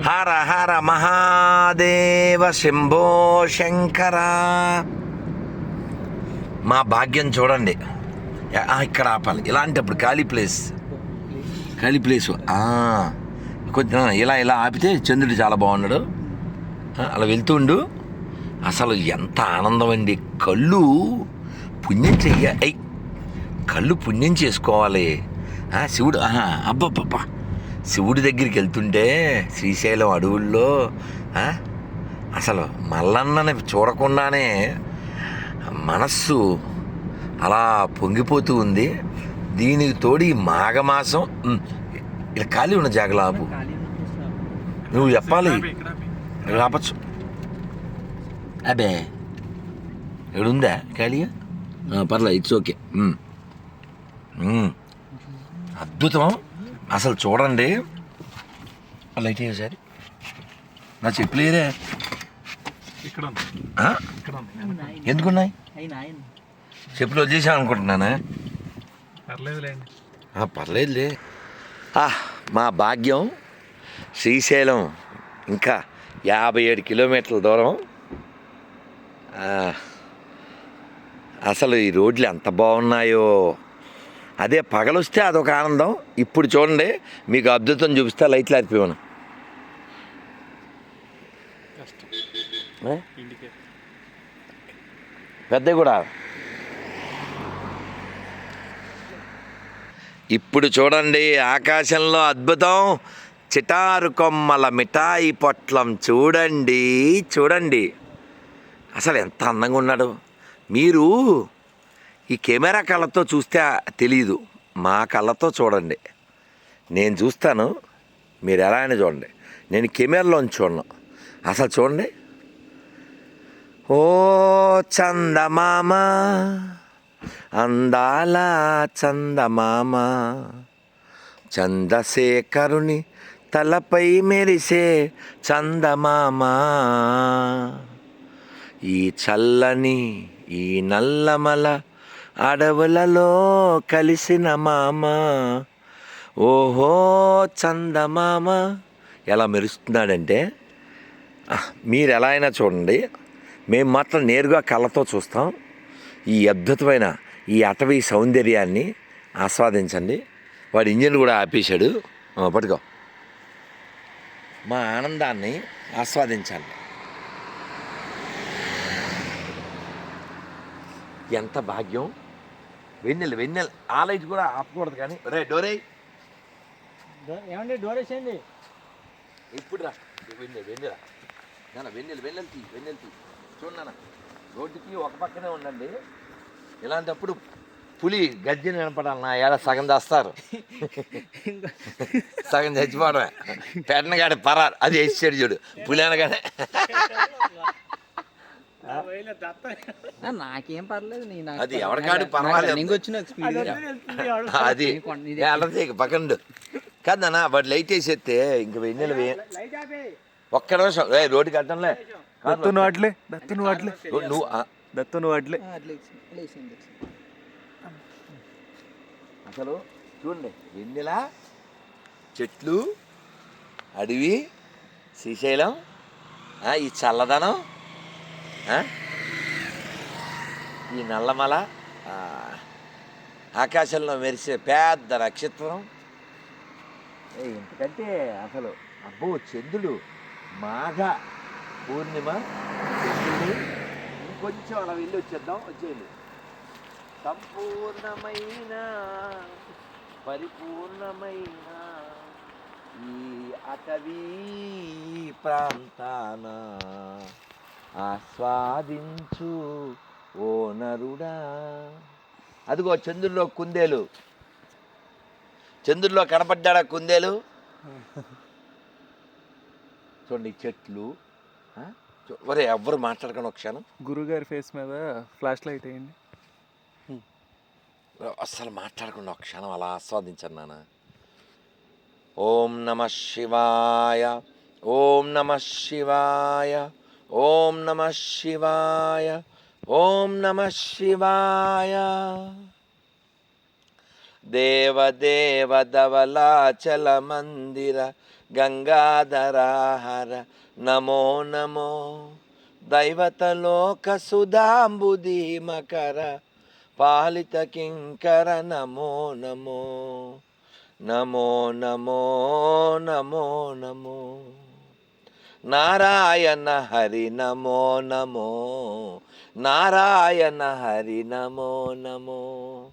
హర హర మహాదేవ శంభో శంకర. మా భాగ్యం చూడండి. ఆ, ఇక్కడ ఆపాలి. ఇలాంటప్పుడు ఖాళీ ప్లేస్. ఖాళీ ప్లేస్. కొంచెం ఇలా ఇలా ఆపితే చంద్రుడు చాలా బాగున్నాడు. అలా వెళ్తుండు అసలు ఎంత ఆనందం అండి. కళ్ళు పుణ్యం చెయ్య ఐ కళ్ళు పుణ్యం చేసుకోవాలి. శివుడు ఆహా, అబ్బబ్బబ్బా. శివుడి దగ్గరికి వెళ్తుంటే శ్రీశైలం అడవుల్లో అసలు మల్లన్నని చూడకుండానే మనస్సు అలా పొంగిపోతూ ఉంది. దీనికి తోడు ఈ మాఘమాసం ఇలా ఖాళీ ఉన్న జాగలాపు నువ్వు చెప్పాలి. రాపచ్చు. ఆపచ్చు అబే ఇక్కడుందా ఖాళీగా పర్లేదు ఇట్స్ ఓకే అద్భుతం అసలు చూడండి. లైట్ ఒకసారి. నా చెప్పులేరే ఇక్కడ ఉంది ఆ? ఇక్కడ ఉంది ఎందుకున్నాయి చెప్పులు వదిలేసాను అనుకుంటున్నానా? పర్లేదులే. ఆ, మా భాగ్యం శ్రీశైలం ఇంకా యాభై ఏడు కిలోమీటర్ల దూరం. ఆ, అసలు ఈ రోడ్లు ఎంత బాగున్నాయో. అదే పగలొస్తే అదొక ఆనందం. ఇప్పుడు చూడండి మీకు అద్భుతం చూపిస్తే లైట్లు ఆరిపోయాను. పెద్దవి కూడా. ఇప్పుడు చూడండి ఆకాశంలో అద్భుతం. చిటారు కొమ్మల మిఠాయి పొట్లం చూడండి చూడండి. అసలు ఎంత అందంగా ఉన్నాడు. మీరు ఈ కెమెరా కళ్ళతో చూస్తే తెలియదు మా కళ్ళతో చూడండి. నేను చూస్తాను. మీరు ఎలా అయినా చూడండి. నేను కెమెరాలోంచి చూడను. అసలు చూడండి. ఓ చందమామ అందాల చందమామ చందశేఖరుని తలపై మెరిసే చందమామ ఈ చల్లని ఈ నల్లమల అడవులలో కలిసిన మామ. ఓహో చందమామ. ఎలా మెరుస్తున్నాడంటే మీరు ఎలా అయినా చూడండి మేము మాత్రం నేరుగా కళ్ళతో చూస్తాం. ఈ అద్భుతమైన ఈ అటవీ సౌందర్యాన్ని ఆస్వాదించండి. వాడి ఇంజిన్ కూడా ఆపేశాడు. పట్టుకో. మా ఆనందాన్ని ఆస్వాదించండి. ఎంత భాగ్యం? వెన్నెల వెన్నెల. ఆ లైట్ కూడా ఆపకూడదు కానీ. రే డోరే. ఏమండి డోర్ వేసేయండి. ఇప్పుడు రా. వెన్నెల వెన్నెల. నాన్న వెన్నెల వెన్నెల తీ వెన్నెల తీ. చూడు నాన్న రోడ్డుకి ఒక పక్కనే ఉండండి. ఇలాంటప్పుడు పులి గజ్జి వినపడాలి నా ఏడ సగం చేస్తారు సగం చచ్చిపోవడమే. పెట్టనగాడి పరారు. అది వేసాడు చూడు. పులి అనగానే. నాకేం పర్లేదు నీ నాకు అది ఎవరికాడు పర్వాలేదు. వచ్చిన అది. అడతీక పక్కన కాదు నాన్న వాడు లైట్ వేసేస్తే ఇంక వెన్నెల వే ఒక్క నిమిషం. రే రోడ్డుకి అడ్డంలే దత్తును వాట్లే దత్తును వాట్లే నువ్వు దత్తును వాట్లే అసలు చూడండి వెన్నెల చెట్లు అడవి శ్రీశైలం ఆ, ఈ చల్లదనం ఈ నల్లమల ఆకాశంలో మెరిసే పెద్ద నక్షత్రం ఏ, అసలు అబ్బో చంద్రుడు మాఘ పూర్ణిమ చంద్రుడు ఇంకొంచెం అలా వెళ్ళి వచ్చేద్దాం వచ్చేయండి. సంపూర్ణమైన పరిపూర్ణమైన ఈ అటవీ ప్రాంతాన ఆస్వాదించు ఓ నరుడా. అదిగో చంద్రుల్లో కుందేలు. చంద్రుల్లో కనపడ్డాడా కుందేలు? చూడండి చెట్లు. ఒరే ఎవ్వరు మాట్లాడకండి ఒక క్షణం. గురుగారి ఫేస్ మీద ఫ్లాష్ లైట్ అయ్యింది అస్సలు మాట్లాడకుండా ఒక క్షణం అలా ఆస్వాదించాను నాన్న. ఓం నమ శివాయ ఓం నమ శివాయ. ఓం నమ శివాయ ఓం నమ శివాయ. దేవదేవ ధవలాచల మందిర గంగాధరాహర నమో నమో. దైవతలోక సుధాంబుధీమకర పాలిత కింకర నమో నమో. నమో నమో నమో నమో. నారాయణ హరి నమో నమో. నారాయణ హరి నమో నమో.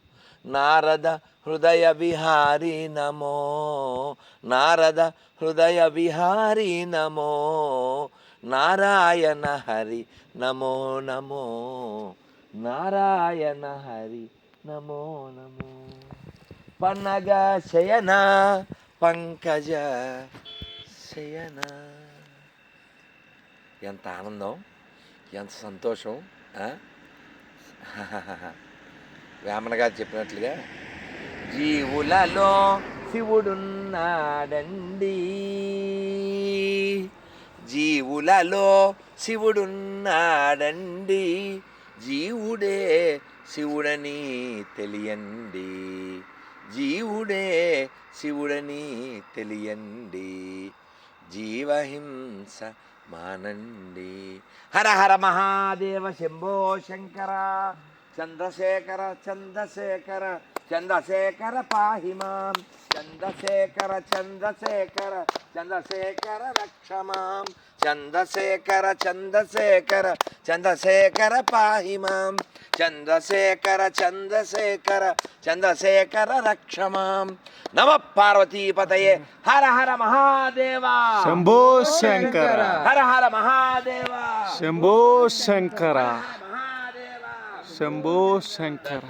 నారద హృదయ విహారి నమో. నారద హృదయ విహారి నమో. నారాయణ హరి నమో నమో. నారాయణ హరి నమో నమో. పన్నగ శయన పంకజ శయనా. ఎంత ఆనందం ఎంత సంతోషం వేమన గారు చెప్పినట్లుగా జీవులలో శివుడున్నాడండి. జీవులలో శివుడున్నాడండి. జీవుడే శివుడని తెలియండి. జీవుడే శివుడని తెలియండి. జీవహింస మానండి. హర హర మహాదేవ శంభో శంకర చంద్రశేఖర చంద్రశేఖర చంద్రశేఖర పాహి మాం. చంద్రశేఖర చంద్రశేఖర చంద్రశేఖర రక్ష మాం. చంద్రశేఖర చంద్రశేఖర చంద్రశేఖర పాహి మాం. చంద్రశేఖర చంద్రశేఖర చంద్రశేఖర రక్ష మాం. నమ పార్వతీపతయే. హర హర మహాదేవా. శంభో శంకర. హర హర మహాదేవా. శంభో శంకర. శంభో శంకర.